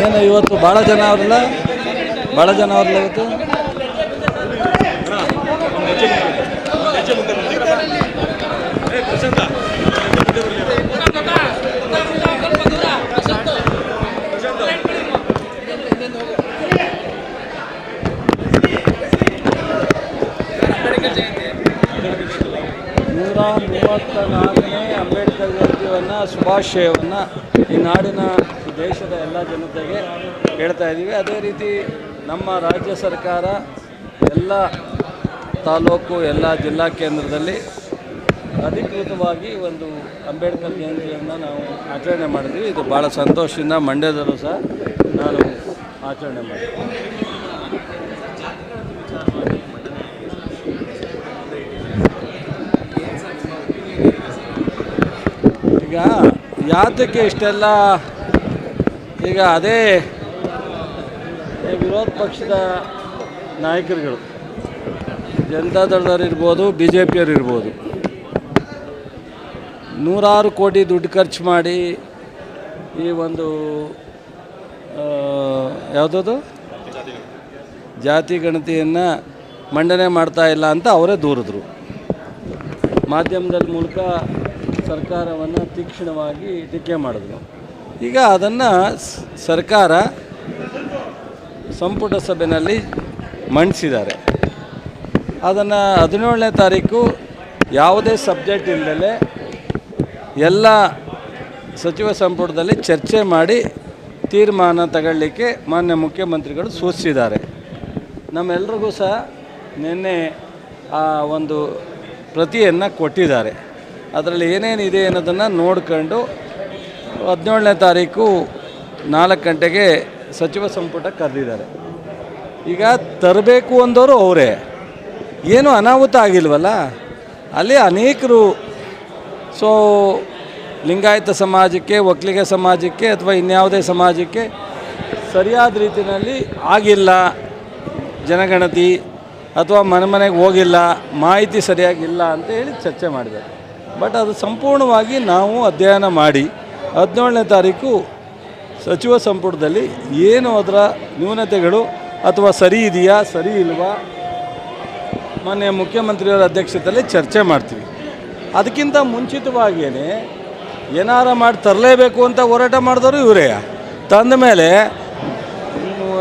ಏನು ಇವತ್ತು ಭಾಳ ಜನ ಅವ್ರಲ್ಲ? ಭಾಳ ಜನ ಅವ್ರಲ್ಲ ಇವತ್ತು? ನೂರ ಮೂವತ್ತ ನಾಲ್ಕನೇ ಅಂಬೇಡ್ಕರ್ ಜಯಂತಿಯನ್ನು, ಶುಭಾಶಯವನ್ನು ಈ ನಾಡಿನ ದೇಶದ ಎಲ್ಲ ಜನತೆಗೆ ಹೇಳ್ತಾ ಇದ್ದೀವಿ. ಅದೇ ರೀತಿ ನಮ್ಮ ರಾಜ್ಯ ಸರ್ಕಾರ ಎಲ್ಲ ತಾಲೂಕು, ಎಲ್ಲ ಜಿಲ್ಲಾ ಕೇಂದ್ರದಲ್ಲಿ ಅಧಿಕೃತವಾಗಿ ಒಂದು ಅಂಬೇಡ್ಕರ್ ಜಯಂತಿಯನ್ನು ನಾವು ಆಚರಣೆ ಮಾಡಿದ್ವಿ ಇದು ಭಾಳ ಸಂತೋಷದಿಂದ ಮಂಡ್ಯದಲ್ಲೂ ಸಹ ನಾನು ಆಚರಣೆ ಮಾಡಿದ್ವಿ ಈಗ ಯಾತಕ್ಕೆ ಇಷ್ಟೆಲ್ಲ ಈಗ ಅದೇ ವಿರೋಧ ಪಕ್ಷದ ನಾಯಕರುಗಳು, ಜನತಾ ಇರ್ಬೋದು ಬಿ ಜೆ ಪಿಯವ್ರು ಇರ್ಬೋದು, ನೂರಾರು ಕೋಟಿ ದುಡ್ಡು ಖರ್ಚು ಮಾಡಿ ಈ ಒಂದು ಯಾವುದದು? ಜಾತಿ ಗಣತಿಯನ್ನು ಮಂಡನೆ ಮಾಡ್ತಾ ಇಲ್ಲ ಅಂತ ಅವರೇ ದೂರಿದ್ರು. ಮಾಧ್ಯಮದ ಮೂಲಕ ಸರ್ಕಾರವನ್ನು ತೀಕ್ಷ್ಣವಾಗಿ ಟೀಕೆ ಮಾಡಿದ್ರು ಈಗ ಅದನ್ನು ಸರ್ಕಾರ ಸಂಪುಟ ಸಭೆಯಲ್ಲಿ ಮಂಡಿಸಿದ್ದಾರೆ. ಅದನ್ನು ಹದಿನೇಳನೇ ತಾರೀಕು ಯಾವುದೇ ಸಬ್ಜೆಕ್ಟ್ ಇಲ್ಲದೆ ಎಲ್ಲ ಸಚಿವ ಸಂಪುಟದಲ್ಲಿ ಚರ್ಚೆ ಮಾಡಿ ತೀರ್ಮಾನ ತಗೊಳ್ಳಿಕ್ಕೆ ಮಾನ್ಯ ಮುಖ್ಯಮಂತ್ರಿಗಳು ಸೂಚಿಸಿದ್ದಾರೆ. ನಮ್ಮೆಲ್ರಿಗೂ ಸಹ ನಿನ್ನೆ ಆ ಒಂದು ಪ್ರತಿಯನ್ನು ಕೊಟ್ಟಿದ್ದಾರೆ. ಅದರಲ್ಲಿ ಏನೇನಿದೆ ಅನ್ನೋದನ್ನು ನೋಡ್ಕೊಂಡು ಹದಿನೇಳನೇ ತಾರೀಕು ನಾಲ್ಕು ಗಂಟೆಗೆ ಸಚಿವ ಸಂಪುಟ ಕರೆದಿದ್ದಾರೆ. ಈಗ ತರಬೇಕು ಅಂದವರು ಅವರೇ. ಏನು ಅನಾಹುತ ಆಗಿಲ್ವಲ್ಲ? ಅಲ್ಲಿ ಅನೇಕರು ಸೊ, ಲಿಂಗಾಯತ ಸಮಾಜಕ್ಕೆ, ಒಕ್ಕಲಿಗ ಸಮಾಜಕ್ಕೆ ಅಥವಾ ಇನ್ಯಾವುದೇ ಸಮಾಜಕ್ಕೆ ಸರಿಯಾದ ರೀತಿಯಲ್ಲಿ ಆಗಿಲ್ಲ, ಜನಗಣತಿ ಅಥವಾ ಮನೆ ಮನೆಗೆ ಹೋಗಿಲ್ಲ, ಮಾಹಿತಿ ಸರಿಯಾಗಿಲ್ಲ ಅಂತ ಹೇಳಿ ಚರ್ಚೆ ಮಾಡಿದ್ದಾರೆ. ಬಟ್ ಅದು ಸಂಪೂರ್ಣವಾಗಿ ನಾವು ಅಧ್ಯಯನ ಮಾಡಿ ಹದಿನೇಳನೇ ತಾರೀಕು ಸಚಿವ ಸಂಪುಟದಲ್ಲಿ ಏನು ಅದರ ನ್ಯೂನತೆಗಳು ಅಥವಾ ಸರಿ ಇದೆಯಾ, ಸರಿ ಇಲ್ವಾ ಮೊನ್ನೆ ಮುಖ್ಯಮಂತ್ರಿಯವರ ಅಧ್ಯಕ್ಷತೆಯಲ್ಲಿ ಚರ್ಚೆ ಮಾಡ್ತೀವಿ. ಅದಕ್ಕಿಂತ ಮುಂಚಿತವಾಗಿಯೇ ಏನಾರ ಮಾಡಿ ತರಲೇಬೇಕು ಅಂತ ಹೋರಾಟ ಮಾಡಿದವರು ಇವರೇ. ತಂದ ಮೇಲೆ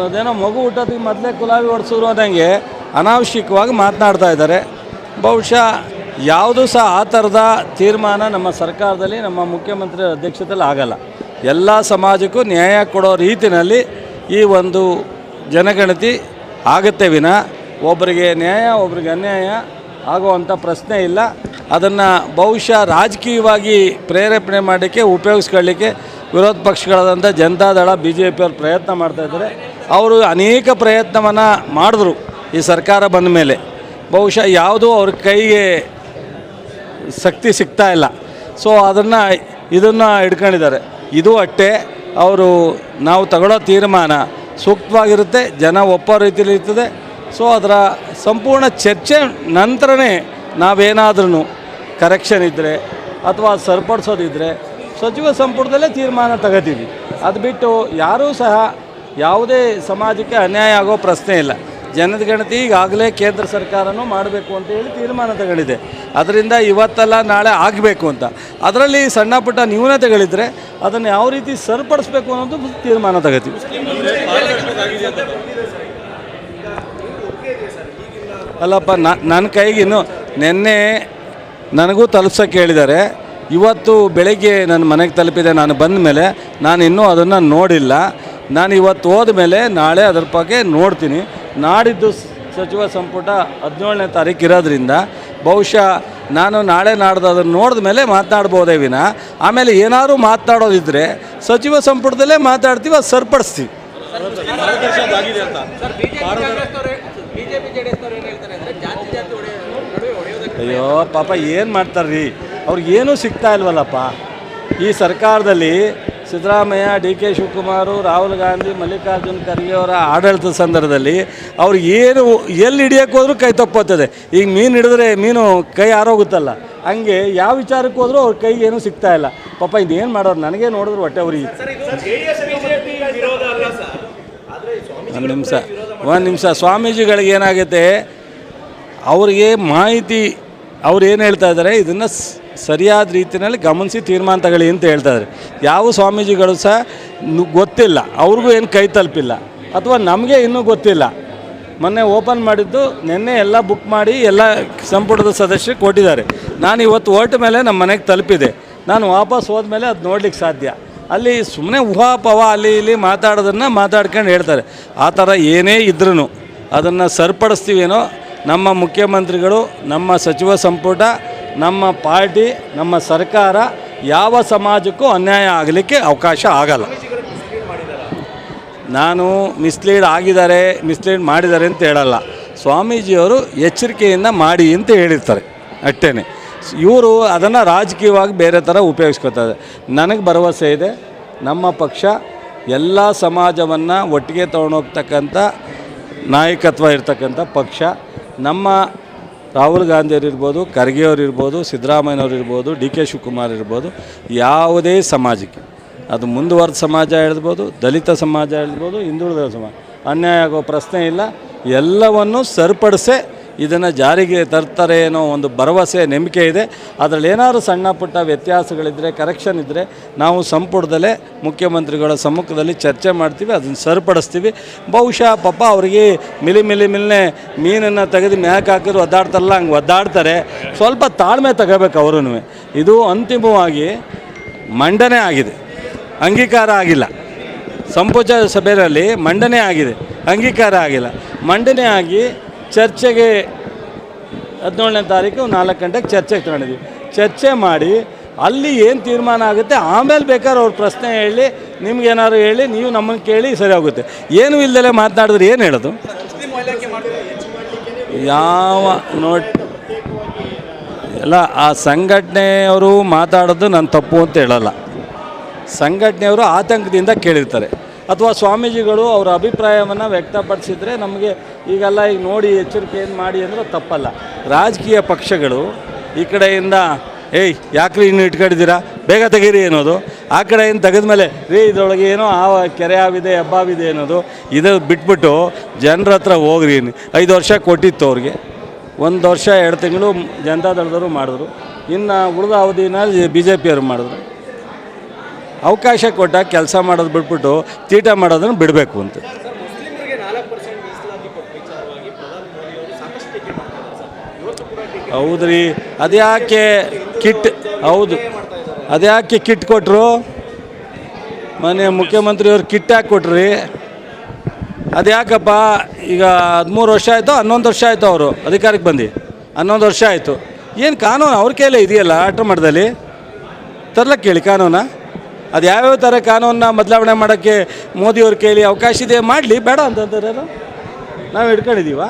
ಅದೇನೋ ಮಗು ಹುಟ್ಟೋದಕ್ಕೆ ಮೊದಲೇ ಕುಲಾವಿ ಹೊಡೆಸಿದ್ರು ಅನ್ನಂಗೆ ಅನಾವಶ್ಯಕವಾಗಿ ಮಾತನಾಡ್ತಾ ಇದ್ದಾರೆ. ಬಹುಶಃ ಯಾವುದೂ ಸಹ ಆ ಥರದ ತೀರ್ಮಾನ ನಮ್ಮ ಸರ್ಕಾರದಲ್ಲಿ ನಮ್ಮ ಮುಖ್ಯಮಂತ್ರಿ ಅಧ್ಯಕ್ಷತೆಯಲ್ಲಿ ಆಗಲ್ಲ. ಎಲ್ಲ ಸಮಾಜಕ್ಕೂ ನ್ಯಾಯ ಕೊಡೋ ರೀತಿಯಲ್ಲಿ ಈ ಒಂದು ಜನಗಣತಿ ಆಗುತ್ತೆ ವಿನ ಒಬ್ಬರಿಗೆ ನ್ಯಾಯ ಒಬ್ಬರಿಗೆ ಅನ್ಯಾಯ ಆಗುವಂಥ ಪ್ರಶ್ನೆ ಇಲ್ಲ. ಅದನ್ನು ಬಹುಶಃ ರಾಜಕೀಯವಾಗಿ ಪ್ರೇರೇಪಣೆ ಮಾಡಲಿಕ್ಕೆ, ಉಪಯೋಗಿಸ್ಕೊಳ್ಳಿಕ್ಕೆ ವಿರೋಧ ಪಕ್ಷಗಳಾದಂಥ ಜನತಾದಳ ಬಿ ಜೆ ಪಿಯವ್ರು ಪ್ರಯತ್ನ ಮಾಡ್ತಾಯಿದ್ದಾರೆ ಅವರು ಅನೇಕ ಪ್ರಯತ್ನವನ್ನು ಮಾಡಿದ್ರು ಈ ಸರ್ಕಾರ ಬಂದ ಮೇಲೆ. ಬಹುಶಃ ಯಾವುದೂ ಅವ್ರ ಕೈಗೆ ಶಕ್ತಿ ಸಿಗ್ತಾ ಇಲ್ಲ. ಸೊ ಅದನ್ನು, ಇದನ್ನು ಹಿಡ್ಕೊಂಡಿದ್ದಾರೆ. ಇದು ಅಟ್ಟೆ, ಅವರು ನಾವು ತಗೊಳ್ಳೋ ತೀರ್ಮಾನ ಸೂಕ್ತವಾಗಿರುತ್ತೆ, ಜನ ಒಪ್ಪೋ ರೀತಿಯಲ್ಲಿ ಇರ್ತದೆ. ಸೊ ಅದರ ಸಂಪೂರ್ಣ ಚರ್ಚೆ ನಂತರನೇ ನಾವೇನಾದ್ರೂ ಕರೆಕ್ಷನ್ ಇದ್ದರೆ ಅಥವಾ ಸರಿಪಡಿಸೋದಿದ್ದರೆ ಸಚಿವ ಸಂಪುಟದಲ್ಲೇ ತೀರ್ಮಾನ ತಗೋತೀವಿ. ಅದು ಬಿಟ್ಟು ಯಾರೂ ಸಹ ಯಾವುದೇ ಸಮಾಜಕ್ಕೆ ಅನ್ಯಾಯ ಆಗೋ ಪ್ರಶ್ನೆ ಇಲ್ಲ. ಜನಗಣತಿ ಈಗಾಗಲೇ ಕೇಂದ್ರ ಸರ್ಕಾರನೂ ಮಾಡಬೇಕು ಅಂತ ಹೇಳಿ ತೀರ್ಮಾನ ತಗೊಂಡಿದೆ. ಅದರಿಂದ ಇವತ್ತಲ್ಲ ನಾಳೆ ಆಗಬೇಕು ಅಂತ. ಅದರಲ್ಲಿ ಸಣ್ಣ ಪುಟ್ಟ ನ್ಯೂನತೆಗಳಿದ್ದರೆ ಅದನ್ನು ಯಾವ ರೀತಿ ಸರಿಪಡಿಸ್ಬೇಕು ಅನ್ನೋದು ತೀರ್ಮಾನ ತಗೋತೀವಿ. ಅಲ್ಲಪ್ಪ ನನ್ನ ಕೈಗಿನ್ನು ನಿನ್ನೆ ನನಗೂ ತಲುಪ್ಸೋಕ್ಕೆ ಹೇಳಿದ್ದಾರೆ ಇವತ್ತು ಬೆಳಗ್ಗೆ ನನ್ನ ಮನೆಗೆ ತಲುಪಿದೆ, ನಾನು ಬಂದ ಮೇಲೆ ನಾನು ಇನ್ನೂ ಅದನ್ನು ನೋಡಿಲ್ಲ. ನಾನು ಇವತ್ತು ಹೋದ ಮೇಲೆ ನಾಳೆ ಅದ್ರ ಬಗ್ಗೆ ನೋಡ್ತೀನಿ. ನಾಡಿದ್ದು ಸಚಿವ ಸಂಪುಟ ಹದಿನೇಳನೇ ತಾರೀಕು ಇರೋದ್ರಿಂದ ಬಹುಶಃ ನಾನು ನಾಳೆ ನಾಡ್ದು ಅದನ್ನು ನೋಡಿದ ಮೇಲೆ ಮಾತನಾಡ್ಬೋದೇ ವಿನ. ಆಮೇಲೆ ಏನಾದರೂ ಮಾತನಾಡೋದಿದ್ದರೆ ಸಚಿವ ಸಂಪುಟದಲ್ಲೇ ಮಾತಾಡ್ತೀವಿ ಅದು ಸರಿಪಡಿಸ್ತೀವಿ. ಅಯ್ಯೋ, ಪಾಪ ಏನು ಮಾಡ್ತಾರ್ರಿ? ಅವ್ರಿಗೇನೂ ಸಿಗ್ತಾ ಇಲ್ವಲ್ಲಪ್ಪ. ಈ ಸರ್ಕಾರದಲ್ಲಿ ಸಿದ್ದರಾಮಯ್ಯ, ಡಿ ಕೆ ಶಿವಕುಮಾರು, ರಾಹುಲ್ ಗಾಂಧಿ, ಮಲ್ಲಿಕಾರ್ಜುನ್ ಖರ್ಗೆ ಅವರ ಆಡಳಿತದ ಸಂದರ್ಭದಲ್ಲಿ ಅವ್ರಿಗೆ ಏನು ಎಲ್ಲಿ ಹಿಡಿಯೋಕೆ ಹೋದ್ರೂ ಕೈ ತಪ್ಪುತ್ತದೆ. ಈಗ ಮೀನು ಹಿಡಿದ್ರೆ ಮೀನು ಕೈ ಆರೋಗುತ್ತಲ್ಲ. ಹಂಗೆ ಯಾವ ವಿಚಾರಕ್ಕೆ ಹೋದ್ರೂ ಅವ್ರ ಕೈಗೆ ಏನೂ ಸಿಗ್ತಾ ಇಲ್ಲ. ಪಾಪ ಇದೇನು ಮಾಡೋರು? ನನಗೆ ನೋಡಿದ್ರು ಹೊಟ್ಟೆ ಅವ್ರಿಗೆ ಒಂದು ನಿಮಿಷ ಒಂದು ನಿಮಿಷ. ಸ್ವಾಮೀಜಿಗಳಿಗೆ ಏನಾಗುತ್ತೆ? ಅವ್ರಿಗೆ ಮಾಹಿತಿ ಅವ್ರು ಏನು ಹೇಳ್ತಾ ಇದ್ದಾರೆ ಇದನ್ನು ಸರಿಯಾದ ರೀತಿಯಲ್ಲಿ ಗಮನಿಸಿ ತೀರ್ಮಾನ ತಗೊಳ್ಳಿ ಅಂತ ಹೇಳ್ತಾ ಇದ್ದಾರೆ ಯಾವ ಸ್ವಾಮೀಜಿಗಳು ಸಹ ಗೊತ್ತಿಲ್ಲ. ಅವ್ರಿಗೂ ಏನು ಕೈ ತಲುಪಿಲ್ಲ. ಅಥವಾ ನಮಗೆ ಇನ್ನೂ ಗೊತ್ತಿಲ್ಲ. ಮೊನ್ನೆ ಓಪನ್ ಮಾಡಿದ್ದು ನಿನ್ನೆ ಎಲ್ಲ ಬುಕ್ ಮಾಡಿ ಎಲ್ಲ ಸಂಪುಟದ ಸದಸ್ಯರು ಕೊಟ್ಟಿದ್ದಾರೆ. ನಾನು ಇವತ್ತು ಹೊರಟ ಮೇಲೆ ನಮ್ಮ ಮನೆಗೆ ತಲುಪಿದೆ. ನಾನು ವಾಪಸ್ ಹೋದ್ಮೇಲೆ ಅದು ನೋಡ್ಲಿಕ್ಕೆ ಸಾಧ್ಯ. ಅಲ್ಲಿ ಸುಮ್ಮನೆ ಊಹಾಪವ ಅಲ್ಲಿ ಇಲ್ಲಿ ಮಾತಾಡೋದನ್ನು ಮಾತಾಡ್ಕೊಂಡು ಹೇಳ್ತಾರೆ. ಆ ಥರ ಏನೇ ಇದ್ರೂ ಅದನ್ನು ಸರಿಪಡಿಸ್ತೀವೇನೋ ನಮ್ಮ ಮುಖ್ಯಮಂತ್ರಿಗಳು, ನಮ್ಮ ಸಚಿವ ಸಂಪುಟ, ನಮ್ಮ ಪಾರ್ಟಿ, ನಮ್ಮ ಸರ್ಕಾರ ಯಾವ ಸಮಾಜಕ್ಕೂ ಅನ್ಯಾಯ ಆಗಲಿಕ್ಕೆ ಅವಕಾಶ ಆಗಲ್ಲ. ನಾನು ಮಿಸ್ಲೀಡ್ ಆಗಿದ್ದಾರೆ ಮಿಸ್ಲೀಡ್ ಮಾಡಿದ್ದಾರೆ ಅಂತ ಹೇಳಲ್ಲ. ಸ್ವಾಮೀಜಿಯವರು ಎಚ್ಚರಿಕೆಯಿಂದ ಮಾಡಿ ಅಂತ ಹೇಳಿರ್ತಾರೆ ಅಷ್ಟೇ ಇವರು ಅದನ್ನು ರಾಜಕೀಯವಾಗಿ ಬೇರೆ ಥರ ಉಪಯೋಗಿಸ್ಕೊತಾರೆ. ನನಗೆ ಭರವಸೆ ಇದೆ, ನಮ್ಮ ಪಕ್ಷ ಎಲ್ಲ ಸಮಾಜವನ್ನು ಒಟ್ಟಿಗೆ ತೊಗೊಂಡೋಗ್ತಕ್ಕಂಥ ನಾಯಕತ್ವ ಇರ್ತಕ್ಕಂಥ ಪಕ್ಷ ನಮ್ಮ ರಾಹುಲ್ ಗಾಂಧಿಯವ್ರು ಇರ್ಬೋದು ಅವರಿರ್ಬೋದು ಇರ್ಬೋದು, ಡಿ ಕೆ ಶಿವಕುಮಾರ್ ಇರ್ಬೋದು, ಯಾವುದೇ ಸಮಾಜಕ್ಕೆ. ಅದು ಮುಂದುವರೆದ ಸಮಾಜ ಹೇಳ್ಬೋದು, ದಲಿತ ಸಮಾಜ ಹೇಳ್ಬೋದು, ಹಿಂದುಳಿದ ಸಮಾಜ. ಅನ್ಯಾಯ ಆಗೋ ಪ್ರಶ್ನೆ ಇಲ್ಲ. ಎಲ್ಲವನ್ನು ಸರಿಪಡಿಸೇ ಇದನ್ನು ಜಾರಿಗೆ ತರ್ತಾರೆ ಅನ್ನೋ ಒಂದು ಭರವಸೆ, ನಂಬಿಕೆ ಇದೆ. ಅದರಲ್ಲಿ ಏನಾದರೂ ಸಣ್ಣ ಪುಟ್ಟ ವ್ಯತ್ಯಾಸಗಳಿದ್ದರೆ ಕರೆಕ್ಷನ್ ಇದ್ದರೆ ನಾವು ಸಂಪುಟದಲ್ಲೇ ಮುಖ್ಯಮಂತ್ರಿಗಳ ಸಮ್ಮುಖದಲ್ಲಿ ಚರ್ಚೆ ಮಾಡ್ತೀವಿ, ಅದನ್ನು ಸರಿಪಡಿಸ್ತೀವಿ. ಬಹುಶಃ ಪಾಪ ಅವರಿಗೆ ಮಿಲಿ ಮಿಲಿ ಮಿಲ್ನೆ ಮೀನನ್ನು ತೆಗೆದು ಮ್ಯಾಕ್ ಹಾಕಿದ್ರು, ಒದ್ದಾಡ್ತಾರಲ್ಲ, ಹಂಗೆ ಒದ್ದಾಡ್ತಾರೆ. ಸ್ವಲ್ಪ ತಾಳ್ಮೆ ತಗೋಬೇಕು ಅವರೂ ಇದು ಅಂತಿಮವಾಗಿ ಮಂಡನೆ ಆಗಿದೆ. ಅಂಗೀಕಾರ ಆಗಿಲ್ಲ. ಸಂಪುಟ ಸಭೆಯಲ್ಲಿ ಮಂಡನೆ ಆಗಿದೆ. ಅಂಗೀಕಾರ ಆಗಿಲ್ಲ. ಮಂಡನೆ ಆಗಿ ಚರ್ಚೆಗೆ ಹದಿನೇಳನೇ ತಾರೀಕು, ನಾಲ್ಕು ಗಂಟೆಗೆ ಚರ್ಚೆಗೆ ತಗೊಂಡಿದ್ದೀವಿ. ಚರ್ಚೆ ಮಾಡಿ ಅಲ್ಲಿ ಏನು ತೀರ್ಮಾನ ಆಗುತ್ತೆ, ಆಮೇಲೆ ಬೇಕಾದ್ರೆ ಅವ್ರ ಪ್ರಶ್ನೆ ಹೇಳಿ ನಿಮ್ಗೇನಾದ್ರು ಹೇಳಿ, ನೀವು ನಮ್ಮನ್ನು ಕೇಳಿ ಸರಿ ಹೋಗುತ್ತೆ. ಏನು ಇಲ್ದಲೇ ಮಾತನಾಡಿದ್ರೆ ಏನು ಹೇಳೋದು? ಯಾವ ನೋಟ್ ಎಲ್ಲ ಆ ಸಂಘಟನೆಯವರು ಮಾತಾಡೋದು ನಾನು ತಪ್ಪು ಅಂತ ಹೇಳಲ್ಲ. ಸಂಘಟನೆಯವರು ಆತಂಕದಿಂದ ಕೇಳಿರ್ತಾರೆ. ಅಥವಾ ಸ್ವಾಮೀಜಿಗಳು ಅವರ ಅಭಿಪ್ರಾಯವನ್ನು ವ್ಯಕ್ತಪಡಿಸಿದರೆ ನಮಗೆ ಈಗೆಲ್ಲ ಈಗ ನೋಡಿ ಎಚ್ಚರಿಕೆಯನ್ನು ಮಾಡಿ ಅಂದರೆ ತಪ್ಪಲ್ಲ. ರಾಜಕೀಯ ಪಕ್ಷಗಳು ಈ ಕಡೆಯಿಂದ, ಏಯ್, ಯಾಕ್ರಿ ಇನ್ನು ಇಟ್ಕೊಂಡಿದ್ದೀರಾ? ಬೇಗ ತೆಗೀರಿ ಅನ್ನೋದು. ಆ ಕಡೆಯಿಂದ ತೆಗೆದ್ಮೇಲೆ ರೀ, ಇದರೊಳಗೆ ಏನೋ ಆ ಕೆರೆ ಆವಿದೆ ಹಬ್ಬಾವಿದೆ ಅನ್ನೋದು. ಇದು ಬಿಟ್ಬಿಟ್ಟು ಜನರ ಹತ್ರ ಹೋಗ್ರಿ ಐದು ವರ್ಷ ಕೊಟ್ಟಿತ್ತು ಅವ್ರಿಗೆ. ಒಂದು ವರ್ಷ ಎರಡು ತಿಂಗಳು ಜನತಾದಳದವರು ಮಾಡಿದ್ರು. ಇನ್ನು ಉಳಿದ ಅವಧಿನ ಬಿ ಜೆ ಪಿಯವರು ಮಾಡಿದ್ರು. ಅವಕಾಶ ಕೊಟ್ಟಾಗ ಕೆಲಸ ಮಾಡೋದು ಬಿಟ್ಬಿಟ್ಟು ತೀಟ ಮಾಡೋದನ್ನು ಬಿಡಬೇಕು ಅಂತ. ಹೌದು ಕೊಟ್ಟ ಹೌದ್ರಿ, ಅದ್ಯಾಕೆ ಕಿಟ್, ಹೌದು, ಅದ್ಯಾಕೆ ಕಿಟ್ ಕೊಟ್ಟರು ಮನೆ ಮುಖ್ಯಮಂತ್ರಿಯವ್ರು ಕಿಟ್ ಯಾಕೆ ಕೊಟ್ರಿ? ಅದ್ಯಾಕಪ್ಪ, ಈಗ ಹದಿಮೂರು ವರ್ಷ ಆಯಿತು, ಹನ್ನೊಂದು ವರ್ಷ ಆಯಿತು ಅವರು ಅಧಿಕಾರಕ್ಕೆ ಬಂದು? ಹನ್ನೊಂದು ವರ್ಷ ಆಯಿತು. ಏನು ಕಾನೂನು ಅವ್ರ ಕೈಲೇ ಇದೆಯಲ್ಲ ಆಟೋ ಮಾಡ್ದಲ್ಲಿ? ತರ್ಲಕ್ಕೆ ಕೇಳಿ ಕಾನೂನ? ಅದು ಯಾವ್ಯಾವ ಥರ ಕಾನೂನನ್ನ ಬದಲಾವಣೆ ಮಾಡೋಕ್ಕೆ ಮೋದಿಯವ್ರ ಕೈಲಿ ಅವಕಾಶ ಇದೆ ಮಾಡಲಿ, ಬೇಡ ಅಂತಂತಾರೆ ನಾವು ಹಿಡ್ಕೊಂಡಿದ್ದೀವ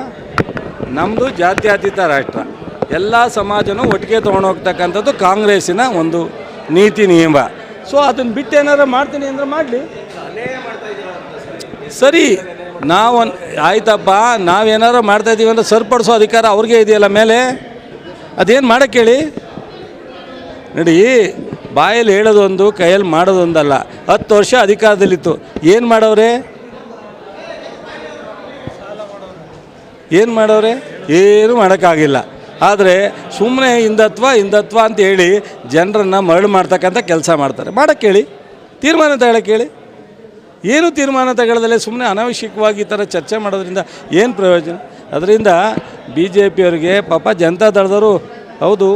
ನಮ್ಮದು ಜಾತ್ಯತೀತ ರಾಷ್ಟ್ರ. ಎಲ್ಲ ಸಮಾಜನೂ ಒಟ್ಟಿಗೆ ತೊಗೊಂಡೋಗ್ತಕ್ಕಂಥದ್ದು ಕಾಂಗ್ರೆಸ್ಸಿನ ಒಂದು ನೀತಿ ನಿಯಮ. ಸೊ ಅದನ್ನು ಬಿಟ್ಟು ಏನಾರು ಮಾಡ್ತೀನಿ ಅಂದರೆ ಮಾಡಲಿ. ಸರಿ, ನಾವು ಆಯ್ತಪ್ಪ ನಾವೇನಾರು ಮಾಡ್ತಾ ಇದ್ದೀವಿ ಅಂದ್ರೆ ಸರಿಪಡಿಸೋ ಅಧಿಕಾರ ಅವ್ರಿಗೆ ಇದೆಯಲ್ಲ ಮೇಲೆ? ಅದೇನು ಮಾಡೋಕ್ಕೇಳಿ ನೋಡಿ ಬಾಯಲ್ಲಿ ಹೇಳೋದೊಂದು, ಕೈಯಲ್ಲಿ ಮಾಡೋದೊಂದಲ್ಲ. ಹತ್ತು ವರ್ಷ ಅಧಿಕಾರದಲ್ಲಿತ್ತು. ಏನು ಮಾಡೋರೆ ಏನು ಮಾಡೋರೆ ಏನು ಮಾಡೋಕ್ಕಾಗಿಲ್ಲ. ಆದರೆ ಸುಮ್ಮನೆ ಹಿಂದತ್ವ ಹಿಂದತ್ವ ಅಂತ ಹೇಳಿ ಜನರನ್ನು ಮರಳು ಮಾಡ್ತಕ್ಕಂಥ ಕೆಲಸ ಮಾಡ್ತಾರೆ. ಮಾಡೋಕ್ಕೆ ಹೇಳಿ ತೀರ್ಮಾನ ತಗೊಳಕ್ಕೆ ಹೇಳಿ ಏನು ತೀರ್ಮಾನ ತಗೊಳ್ಳದಲ್ಲೇ ಸುಮ್ಮನೆ ಅನಾವಶ್ಯಕವಾಗಿ ಈ ಥರ ಚರ್ಚೆ ಮಾಡೋದ್ರಿಂದ ಏನು ಪ್ರಯೋಜನ? ಅದರಿಂದ ಬಿ ಜೆ ಪಿಯವರಿಗೆ ಪಾಪ ಜನತಾ ದಳದವರು, ಹೌದು,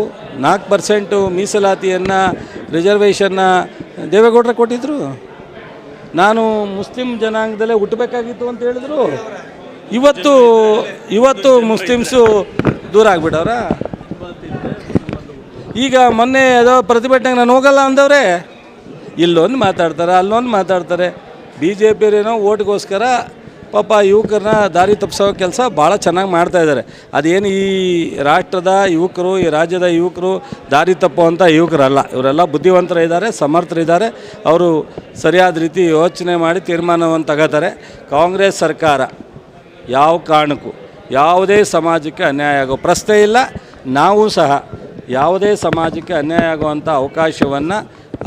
ನಾಲ್ಕು ಪರ್ಸೆಂಟು ಮೀಸಲಾತಿಯನ್ನು ರಿಸರ್ವೇಷನ್ನ ದೇವೇಗೌಡರು ಕೊಟ್ಟಿದ್ದರು ನಾನು ಮುಸ್ಲಿಂ ಜನಾಂಗದಲ್ಲೇ ಹುಟ್ಟಬೇಕಾಗಿತ್ತು ಅಂತ ಹೇಳಿದ್ರು. ಇವತ್ತು ಇವತ್ತು ಮುಸ್ಲಿಮ್ಸು ದೂರ ಆಗ್ಬಿಟ್ಟವ್ರ? ಈಗ ಮೊನ್ನೆ ಯಾವುದೋ ಪ್ರತಿಭಟನೆಗೆ ನಾನು ಹೋಗಲ್ಲ ಅಂದವ್ರೆ? ಇಲ್ಲೊಂದು ಮಾತಾಡ್ತಾರೆ, ಅಲ್ಲೊಂದು ಮಾತಾಡ್ತಾರೆ. ಬಿ ಜೆ ಪಿಯರೇನೋ ಓಟ್ಗೋಸ್ಕರ ಪಾಪ ಯುವಕರನ್ನ ದಾರಿ ತಪ್ಪಿಸೋ ಕೆಲಸ ಭಾಳ ಚೆನ್ನಾಗಿ ಮಾಡ್ತಾ ಇದ್ದಾರೆ ಅದೇನು ಈ ರಾಷ್ಟ್ರದ ಯುವಕರು, ಈ ರಾಜ್ಯದ ಯುವಕರು ದಾರಿ ತಪ್ಪುವಂಥ ಯುವಕರಲ್ಲ. ಇವರೆಲ್ಲ ಬುದ್ಧಿವಂತರಿದ್ದಾರೆ ಸಮರ್ಥರಿದ್ದಾರೆ ಅವರು ಸರಿಯಾದ ರೀತಿ ಯೋಚನೆ ಮಾಡಿ ತೀರ್ಮಾನವನ್ನು ತಗೋತಾರೆ. ಕಾಂಗ್ರೆಸ್ ಸರ್ಕಾರ ಯಾವ ಕಾರಣಕ್ಕೂ ಯಾವುದೇ ಸಮಾಜಕ್ಕೆ ಅನ್ಯಾಯ ಆಗೋ ಪ್ರಶ್ನೆ ಇಲ್ಲ. ನಾವು ಸಹ ಯಾವುದೇ ಸಮಾಜಕ್ಕೆ ಅನ್ಯಾಯ ಆಗುವಂಥ ಅವಕಾಶವನ್ನು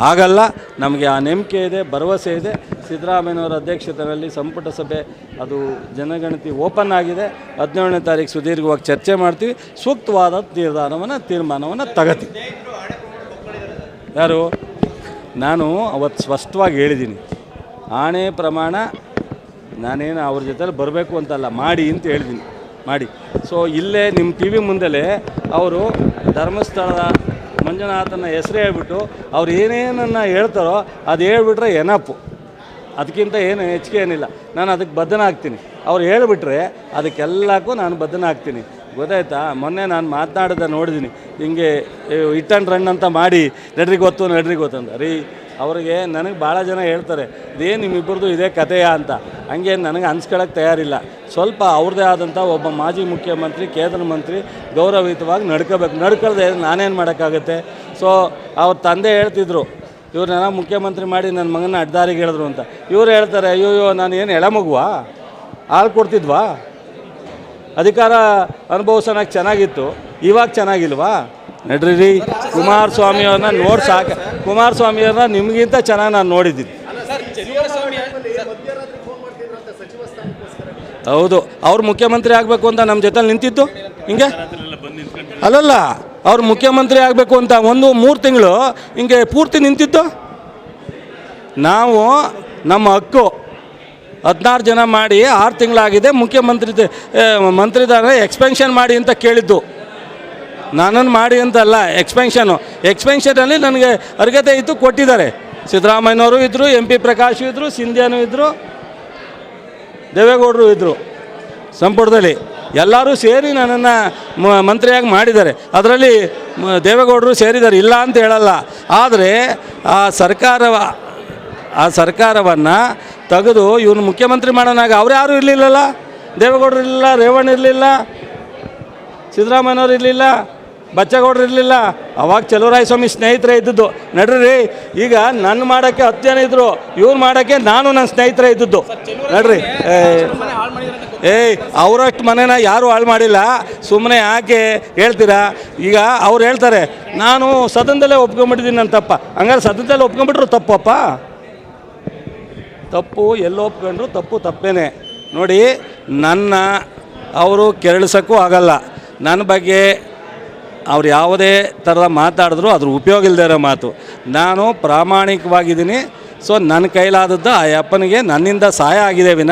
ಆಗಲ್ಲ, ನಮಗೆ ಆ ನಂಬಿಕೆ ಇದೆ, ಭರವಸೆ ಇದೆ. ಸಿದ್ದರಾಮಯ್ಯನವರ ಅಧ್ಯಕ್ಷತೆಯಲ್ಲಿ ಸಂಪುಟ ಸಭೆ ಅದು ಜನಗಣತಿ ಓಪನ್ ಆಗಿದೆ. ಹದಿನೇಳನೇ ತಾರೀಕು ಸುದೀರ್ಘವಾಗಿ ಚರ್ಚೆ ಮಾಡ್ತೀವಿ. ಸೂಕ್ತವಾದ ನಿರ್ಧಾರವನ್ನು ತೀರ್ಮಾನವನ್ನು ತಗತೀವಿ. ಯಾರು? ನಾನು ಅವತ್ತು ಸ್ಪಷ್ಟವಾಗಿ ಹೇಳಿದ್ದೀನಿ ಆಣೆ ಪ್ರಮಾಣ ನಾನೇನು ಅವ್ರ ಜೊತೆಲಿ ಬರಬೇಕು ಅಂತಲ್ಲ, ಮಾಡಿ ಅಂತ ಹೇಳಿದ್ದೀನಿ ಮಾಡಿ. ಸೊ ಇಲ್ಲೇ ನಿಮ್ಮ ಟಿ ವಿ ಮುಂದೆಲೇ ಅವರು ಧರ್ಮಸ್ಥಳದ ಮಂಜುನಾಥನ ಹೆಸರು ಹೇಳ್ಬಿಟ್ಟು ಅವ್ರು ಏನೇನನ್ನು ಹೇಳ್ತಾರೋ ಅದು ಹೇಳ್ಬಿಟ್ರೆ ಎನಪ್ಪು ಅದಕ್ಕಿಂತ ಏನು ಹೆಚ್ಚಿಗೆ ಏನಿಲ್ಲ. ನಾನು ಅದಕ್ಕೆ ಬದ್ಧನಾಗ್ತೀನಿ. ಅವ್ರು ಹೇಳಿಬಿಟ್ರೆ ಅದಕ್ಕೆಲ್ಲಕ್ಕೂ ನಾನು ಬದ್ಧನಾಗ್ತೀನಿ. ಗೊತ್ತಾಯ್ತಾ? ಮೊನ್ನೆ ನಾನು ಮಾತನಾಡಿದ ನೋಡಿದ್ದೀನಿ ಹಿಂಗೆ ಹಿಟ್ ಆ್ಯಂಡ್ ರನ್ ಅಂತ ಮಾಡಿ ನಡ್ರಿಗೆ ಗೊತ್ತು ನಡ್ರಿಗೆ ಗೊತ್ತು ಅಂತ. ರೀ ಅವ್ರಿಗೆ ನನಗೆ ಭಾಳ ಜನ ಹೇಳ್ತಾರೆ ಇದೇ ನಿಮ್ಮಿಬ್ಬರದು ಇದೇ ಕಥೆಯ? ಅಂತ. ಹಂಗೆ ನನಗೆ ಅನ್ಸ್ಕೊಳಕ್ಕೆ ತಯಾರಿಲ್ಲ. ಸ್ವಲ್ಪ ಅವ್ರದ್ದೇ ಆದಂಥ ಒಬ್ಬ ಮಾಜಿ ಮುಖ್ಯಮಂತ್ರಿ, ಕೇಂದ್ರ ಮಂತ್ರಿ ಗೌರವಯುತವಾಗಿ ನಡ್ಕೋಬೇಕು. ನಡ್ಕೊಳ್ದೆ ನಾನೇನು ಮಾಡೋಕ್ಕಾಗುತ್ತೆ? ಸೊ ಅವ್ರ ತಂದೆ ಹೇಳ್ತಿದ್ರು ಇವ್ರನ್ನ ಮುಖ್ಯಮಂತ್ರಿ ಮಾಡಿ ನನ್ನ ಮಗನ ಅಡ್ದಾರಿಗೆ ಹೇಳಿದ್ರು ಅಂತ. ಇವ್ರು ಹೇಳ್ತಾರೆ ಅಯ್ಯೋಯ್ಯೋ ಅಯ್ಯೋ, ನಾನು ಏನು ಎಳೆ ಮಗುವಾ ಹಾಲು ಕೊಡ್ತಿದ್ವಾ? ಅಧಿಕಾರ ಅನುಭವಿಸೋಣಕ್ಕೆ ಚೆನ್ನಾಗಿತ್ತು, ಇವಾಗ ಚೆನ್ನಾಗಿಲ್ವಾ? ನಡ್ರಿ ಕುಮಾರಸ್ವಾಮಿಯವ್ರನ್ನ ನೋಡಿ ಸಾಕು ಕುಮಾರಸ್ವಾಮಿಯವ್ರನ್ನ ನಿಮಗಿಂತ ಚೆನ್ನಾಗಿ ನಾನು ನೋಡಿದ್ದೀನಿ. ಹೌದು, ಅವ್ರು ಮುಖ್ಯಮಂತ್ರಿ ಆಗಬೇಕು ಅಂತ ನಮ್ಮ ಜೊತೆಲಿ ನಿಂತಿತ್ತು ಹಿಂಗೆ? ಅಲ್ಲಲ್ಲ, ಅವ್ರು ಮುಖ್ಯಮಂತ್ರಿ ಆಗಬೇಕು ಅಂತ ಒಂದು ಮೂರು ತಿಂಗಳು ಹಿಂಗೆ ಪೂರ್ತಿ ನಿಂತಿತ್ತು ನಾವು ನಮ್ಮ ಹಕ್ಕು ಹದಿನಾರು ಜನ ಮಾಡಿ ಆರು ತಿಂಗಳಾಗಿದೆ ಮುಖ್ಯಮಂತ್ರಿ ಮಂತ್ರಿದಾರ ಎಕ್ಸ್ಪೆನ್ಷನ್ ಮಾಡಿ ಅಂತ ಕೇಳಿದ್ದು. ನನ್ನನ್ನು ಮಾಡಿ ಅಂತಲ್ಲ ಎಕ್ಸ್ಪೆನ್ಷನು ಎಕ್ಸ್ಪೆನ್ಷನಲ್ಲಿ ನನಗೆ ಅರ್ಹತೆ ಇತ್ತು, ಕೊಟ್ಟಿದ್ದಾರೆ. ಸಿದ್ದರಾಮಯ್ಯನವರು ಇದ್ದರು ಎಂ ಪಿ ಪ್ರಕಾಶ್ ಇದ್ದರು ಸಿಂಧ್ಯಾನು ಇದ್ದರು ದೇವೇಗೌಡರು ಇದ್ದರು ಸಂಪುಟದಲ್ಲಿ. ಎಲ್ಲರೂ ಸೇರಿ ನನ್ನನ್ನು ಮಂತ್ರಿಯಾಗಿ ಮಾಡಿದ್ದಾರೆ. ಅದರಲ್ಲಿ ದೇವೇಗೌಡರು ಸೇರಿದ್ದಾರೆ. ಇಲ್ಲ ಅಂತ ಹೇಳಲ್ಲ. ಆದರೆ ಆ ಸರ್ಕಾರವ, ಆ ಸರ್ಕಾರವನ್ನು ತೆಗೆದು ಇವನು ಮುಖ್ಯಮಂತ್ರಿ ಮಾಡೋನಾಗ ಅವ್ರು ಯಾರೂ ಇರಲಿಲ್ಲಲ್ಲ? ದೇವೇಗೌಡರು ಇರಲಿಲ್ಲ, ರೇವಣ್ಣ ಇರಲಿಲ್ಲ ಸಿದ್ಧರಾಮಯ್ಯನವರು ಇರಲಿಲ್ಲ. ಬಚ್ಚಗೌಡರು ಇರಲಿಲ್ಲ. ಅವಾಗ ಚಲುವರಾಯಸ್ವಾಮಿ ಸ್ನೇಹಿತರೇ ಇದ್ದದ್ದು. ನಡ್ರಿ ಈಗ ನನ್ನ ಮಾಡೋಕ್ಕೆ ಹತ್ತು ಜನ ಇದ್ದರು ಇವ್ರು ಮಾಡೋಕ್ಕೆ ನಾನು ನನ್ನ ಸ್ನೇಹಿತರೇ ಇದ್ದದ್ದು. ನಡ್ರಿ ಏಯ್ ಅವರಷ್ಟು ಮನೇನ ಯಾರೂ ಹಾಳು ಮಾಡಿಲ್ಲ. ಸುಮ್ಮನೆ ಯಾಕೆ ಹೇಳ್ತೀರಾ? ಈಗ ಅವ್ರು ಹೇಳ್ತಾರೆ, ನಾನು ಸದನದಲ್ಲೇ ಒಪ್ಕೊಂಬಿಟ್ಟಿದ್ದೀನಿ ನನ್ನ ತಪ್ಪ. ಹಂಗಾರೆ ಸದನದಲ್ಲೇ ಒಪ್ಕೊಂಬಿಟ್ರು ತಪ್ಪಪ್ಪ ತಪ್ಪು, ಎಲ್ಲ ಒಪ್ಕೊಂಡ್ರು ತಪ್ಪು, ತಪ್ಪೇನೆ. ನೋಡಿ, ನನ್ನ, ಅವರು ಕೆರಳಿಸೋಕ್ಕೂ ಆಗಲ್ಲ. ನನ್ನ ಬಗ್ಗೆ ಅವ್ರು ಯಾವುದೇ ಥರದ ಮಾತಾಡಿದ್ರು ಅದ್ರ ಉಪಯೋಗ ಇಲ್ಲದೆ ಇರೋ ಮಾತು. ನಾನು ಪ್ರಾಮಾಣಿಕವಾಗಿದ್ದೀನಿ. ಸೊ ನನ್ನ ಕೈಲಾದದ್ದು ಆ ಅಪ್ಪನಿಗೆ ನನ್ನಿಂದ ಸಹಾಯ ಆಗಿದೆ ವಿನ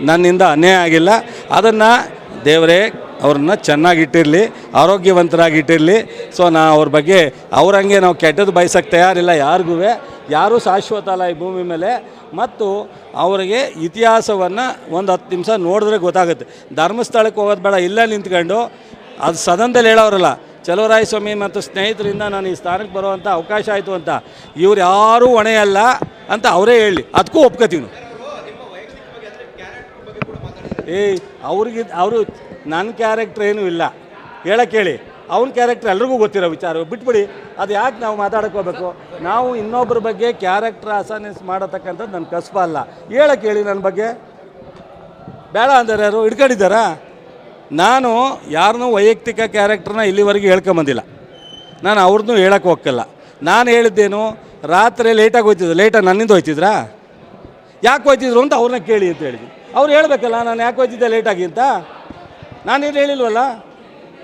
ನನ್ನಿಂದ ಅನ್ಯಾಯ ಆಗಿಲ್ಲ. ಅದನ್ನು ದೇವರೇ ಅವ್ರನ್ನ ಚೆನ್ನಾಗಿಟ್ಟಿರಲಿ, ಆರೋಗ್ಯವಂತರಾಗಿಟ್ಟಿರಲಿ. ಸೊ ನಾ ಅವ್ರ ಬಗ್ಗೆ ಅವ್ರಂಗೆ ನಾವು ಕೆಟ್ಟದ್ದು ಬಯಸೋಕ್ಕೆ ತಯಾರಿಲ್ಲ ಯಾರಿಗೂ. ಯಾರೂ ಶಾಶ್ವತ ಅಲ್ಲ ಈ ಭೂಮಿ ಮೇಲೆ. ಮತ್ತು ಅವರಿಗೆ ಇತಿಹಾಸವನ್ನು ಒಂದು ಹತ್ತು ನಿಮಿಷ ನೋಡಿದ್ರೆ ಗೊತ್ತಾಗುತ್ತೆ. ಧರ್ಮಸ್ಥಳಕ್ಕೆ ಹೋಗೋದು ಬೇಡ, ಇಲ್ಲೇ ನಿಂತ್ಕೊಂಡು. ಅದು ಸದನದಲ್ಲಿ ಹೇಳೋರಲ್ಲ ಚಲುವರಾಯ ಸ್ವಾಮಿ ಮತ್ತು ಸ್ನೇಹಿತರಿಂದ ನಾನು ಈ ಸ್ಥಾನಕ್ಕೆ ಬರುವಂಥ ಅವಕಾಶ ಆಯಿತು ಅಂತ ಇವ್ರು ಯಾರೂ ಹೊಣೆಯಲ್ಲ ಅಂತ ಅವರೇ ಹೇಳಿ. ಅದಕ್ಕೂ ಒಪ್ಕೋತೀವಿ ಏಯ್ ಅವ್ರಿಗೆ ಅವರು ನನ್ನ ಕ್ಯಾರೆಕ್ಟ್ರ್ ಏನೂ ಇಲ್ಲ. ಹೇಳಕ್ಕೆ ಹೇಳಿ. ಅವನ ಕ್ಯಾರೆಕ್ಟ್ರ್ ಎಲ್ರಿಗೂ ಗೊತ್ತಿರೋ ವಿಚಾರ. ಬಿಟ್ಬಿಡಿ. ಅದು ಯಾಕೆ ನಾವು ಮಾತಾಡ್ಕೋಬೇಕು? ನಾವು ಇನ್ನೊಬ್ಬರ ಬಗ್ಗೆ ಕ್ಯಾರೆಕ್ಟ್ರ್ ಅಸಾನೆನ್ಸ್ ಮಾಡತಕ್ಕಂಥದ್ದು ನನ್ನ ಕಸಬ ಅಲ್ಲ. ಹೇಳಕ್ಕೆ ಹೇಳಿ ನನ್ನ ಬಗ್ಗೆ. ಬೇಡ ಅಂದರೆ ಯಾರು? ಹಿಡ್ಕೊಂಡಿದ್ದಾರಾ? ನಾನು ಯಾರನ್ನೂ ವೈಯಕ್ತಿಕ ಕ್ಯಾರೆಕ್ಟರ್ನ ಇಲ್ಲಿವರೆಗೂ ಹೇಳ್ಕೊಂಬಂದಿಲ್ಲ ನಾನು ಅವ್ರನ್ನೂ ಹೇಳಕ್ಕೆ ಹೋಗಲ್ಲ ನಾನು ಹೇಳಿದ್ದೇನು, ರಾತ್ರಿ ಲೇಟಾಗಿ ಹೋಯ್ತಿದ್ರು ಲೇಟಾಗಿ ನನ್ನಿಂದ ಹೋಯ್ತಿದ್ರಾ? ಯಾಕೆ ಹೋಯ್ತಿದ್ರು ಅಂತ ಅವ್ರನ್ನ ಕೇಳಿ ಅಂತ ಹೇಳಿದ್ವಿ. ಅವ್ರು ಹೇಳಬೇಕಲ್ಲ, ನಾನು ಯಾಕೆ ಹೋಯ್ತಿದ್ದೆ ಲೇಟಾಗಿ ಅಂತ? ನಾನೇನು ಹೇಳಿಲ್ವಲ್ಲ?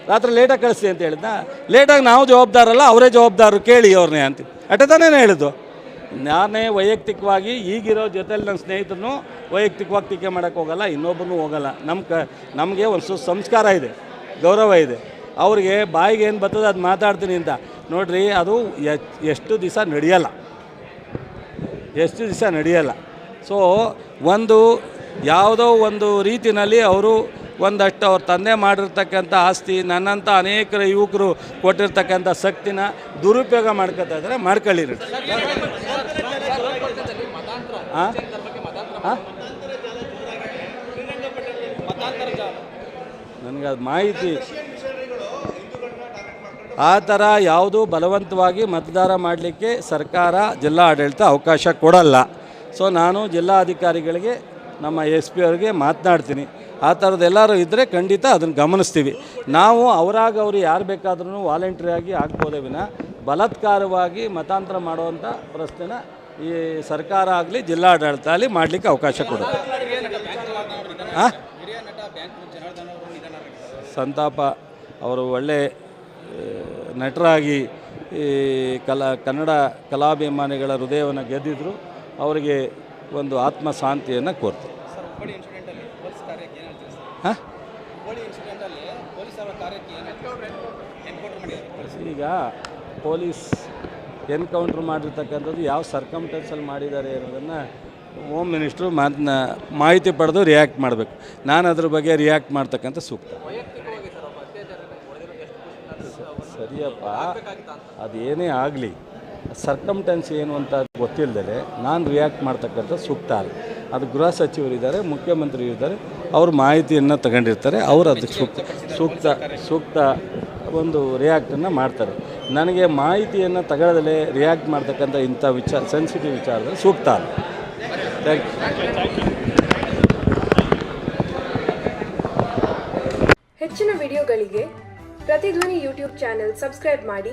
ರಾತ್ರಿ ಲೇಟಾಗಿ ಕಳಿಸಿ ಅಂತ ಹೇಳಿದ್ದ ಲೇಟಾಗಿ ನಾವು ಜವಾಬ್ದಾರಲ್ಲ, ಅವರೇ ಜವಾಬ್ದಾರರು ಕೇಳಿ ಅವ್ರನ್ನೇ ಅಂತ. ಅಟ್ಟೆ ತಾನೇ ಹೇಳಿದ್ದು. ನಾನೇ ವೈಯಕ್ತಿಕವಾಗಿ ಈಗಿರೋ ಜೊತೆಲಿ ನನ್ನ ಸ್ನೇಹಿತರನ್ನು ವೈಯಕ್ತಿಕವಾಗಿ ಟೀಕೆ ಮಾಡೋಕ್ಕೆ ಹೋಗಲ್ಲ ಇನ್ನೊಬ್ಬರು ಹೋಗಲ್ಲ. ನಮ್ಮ ಕ, ನಮಗೆ ಒಂದು ಸಂಸ್ಕಾರ ಇದೆ, ಗೌರವ ಇದೆ. ಅವ್ರಿಗೆ ಬಾಯಿಗೆ ಏನು ಬರ್ತದೆ ಅದು ಮಾತಾಡ್ತೀನಿ ಅಂತ. ನೋಡ್ರಿ, ಅದು ಎಷ್ಟು ದಿವಸ ನಡೆಯಲ್ಲ. ಎಷ್ಟು ದಿವಸ ನಡೆಯಲ್ಲ. ಸೊ, ಒಂದು, ಯಾವುದೋ ಒಂದು ರೀತಿಯಲ್ಲಿ ಅವರು ಒಂದಷ್ಟು ಅವ್ರ ತಂದೆ ಮಾಡಿರ್ತಕ್ಕಂಥ ಆಸ್ತಿ ನನ್ನಂಥ ಅನೇಕ ಯುವಕರು ಕೊಟ್ಟಿರ್ತಕ್ಕಂಥ ಶಕ್ತಿನ ದುರುಪಯೋಗ ಮಾಡ್ಕೊತಾ ಇದ್ದಾರೆ, ಮಾಡ್ಕೊಳ್ಳಿರಿ. ಹಾಂ ನನಗೆ ಅದು ಮಾಹಿತಿ. ಆ ಥರ ಯಾವುದೂ ಬಲವಂತವಾಗಿ ಮತದಾರ ಮಾಡಲಿಕ್ಕೆ ಸರ್ಕಾರ ಜಿಲ್ಲಾ ಆಡಳಿತ ಅವಕಾಶ ಕೊಡಲ್ಲ. ಸೊ ನಾನು ಜಿಲ್ಲಾಧಿಕಾರಿಗಳಿಗೆ ನಮ್ಮ ಎಸ್ ಪಿ ಅವ್ರಿಗೆ ಮಾತನಾಡ್ತೀನಿ. ಆ ಥರದ್ದು ಎಲ್ಲರೂ ಇದ್ದರೆ ಖಂಡಿತ ಅದನ್ನು ಗಮನಿಸ್ತೀವಿ. ನಾವು ಅವರಾಗ ಅವರು ಯಾರು ಬೇಕಾದ್ರೂ ವಾಲಂಟ್ರಿಯಾಗಿ ಆಗ್ಬೋದೇ ವಿನ ಬಲಾತ್ಕಾರವಾಗಿ ಮತಾಂತರ ಮಾಡುವಂಥ ಪ್ರಶ್ನೆನ ಈ ಸರ್ಕಾರ ಆಗಲಿ ಜಿಲ್ಲಾಡಳಿತ ಆಗಲಿ ಮಾಡಲಿಕ್ಕೆ ಅವಕಾಶ ಕೊಡುತ್ತೆ. ಸಂತಾಪ ಅವರು ಒಳ್ಳೆ ನಟರಾಗಿ ಈ ಕಲಾ, ಕನ್ನಡ ಕಲಾಭಿಮಾನಿಗಳ ಹೃದಯವನ್ನು ಗೆದ್ದಿದ್ರು. ಅವರಿಗೆ ಒಂದು ಆತ್ಮ ಶಾಂತಿಯನ್ನು ಹಾಂ? ಈಗ ಪೊಲೀಸ್ ಎನ್ಕೌಂಟ್ರ್ ಮಾಡಿರ್ತಕ್ಕಂಥದ್ದು ಯಾವ ಸರ್ಕಮ್ಟೆನ್ಸಲ್ಲಿ ಮಾಡಿದ್ದಾರೆ ಅನ್ನೋದನ್ನು ಹೋಮ್ ಮಿನಿಸ್ಟ್ರು ಮಾತನ್ನ ಮಾಹಿತಿ ಪಡೆದು ರಿಯಾಕ್ಟ್ ಮಾಡಬೇಕು. ನಾನು ಅದ್ರ ಬಗ್ಗೆ ರಿಯಾಕ್ಟ್ ಮಾಡ್ತಕ್ಕಂಥ ಸೂಕ್ತ. ಸರಿಯಪ್ಪ ಅದೇನೇ ಆಗಲಿ. ಸರ್ಕಮ್ಟೆನ್ಸ್ ಏನು ಅಂತ ಗೊತ್ತಿಲ್ಲದೆ ನಾನು ರಿಯಾಕ್ಟ್ ಮಾಡ್ತಕ್ಕಂಥ ಸೂಕ್ತ ಅಲ್ಲ ಅದು ಗೃಹ ಸಚಿವರಿದ್ದಾರೆ ಮುಖ್ಯಮಂತ್ರಿ ಇದ್ದಾರೆ, ಅವ್ರ ಮಾಹಿತಿಯನ್ನು ತಗೊಂಡಿರ್ತಾರೆ, ಅವರು ಅದಕ್ಕೆ ಸೂಕ್ತ ಸೂಕ್ತ ಸೂಕ್ತ ಒಂದು ರಿಯಾಕ್ಟನ್ನು ಮಾಡ್ತಾರೆ. ನನಗೆ ಮಾಹಿತಿಯನ್ನು ತಗೊಳ್ಳದಲ್ಲಿ ರಿಯಾಕ್ಟ್ ಮಾಡ್ತಕ್ಕಂಥ ಇಂಥ ವಿಚಾರ ಸೆನ್ಸಿಟಿವ್ ವಿಚಾರದಲ್ಲಿ ಸೂಕ್ತ ಅಲ್ಲ ಥ್ಯಾಂಕ್ ಯು ಹೆಚ್ಚಿನ ವಿಡಿಯೋಗಳಿಗೆ ಪ್ರತಿಧ್ವನಿ ಯೂಟ್ಯೂಬ್ ಚಾನೆಲ್ ಸಬ್ಸ್ಕ್ರೈಬ್ ಮಾಡಿ.